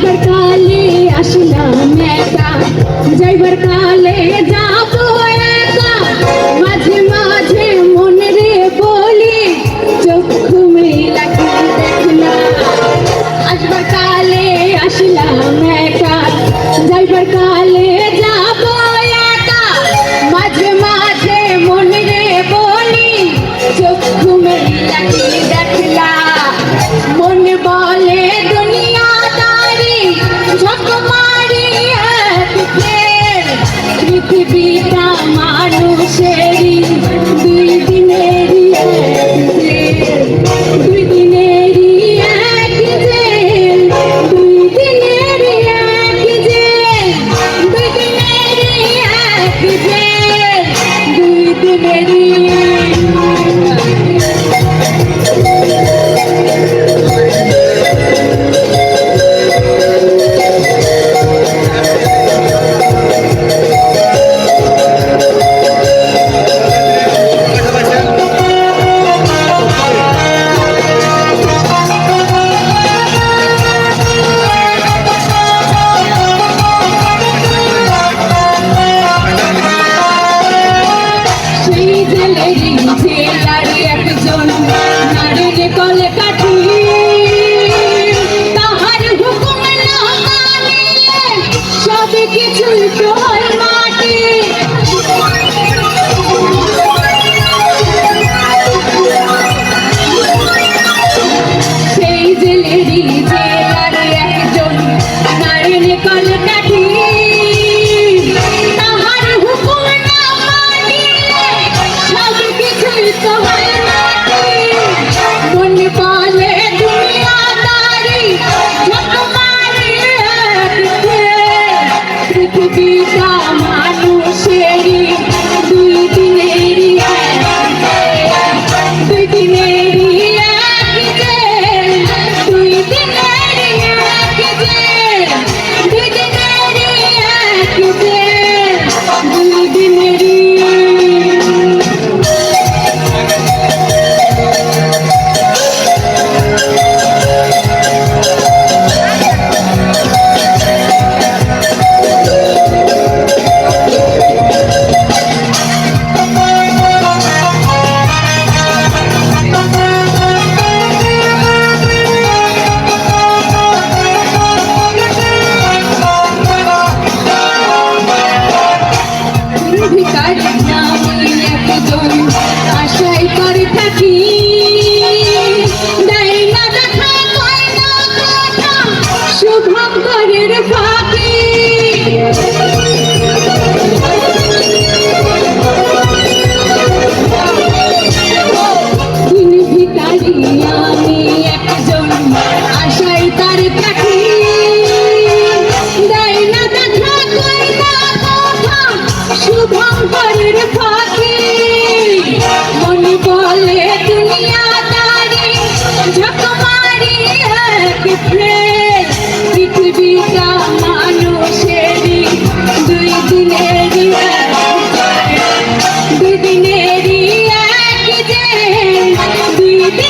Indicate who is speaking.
Speaker 1: mais. দুই দিনেরই পৃথিবীটা মানুষেরই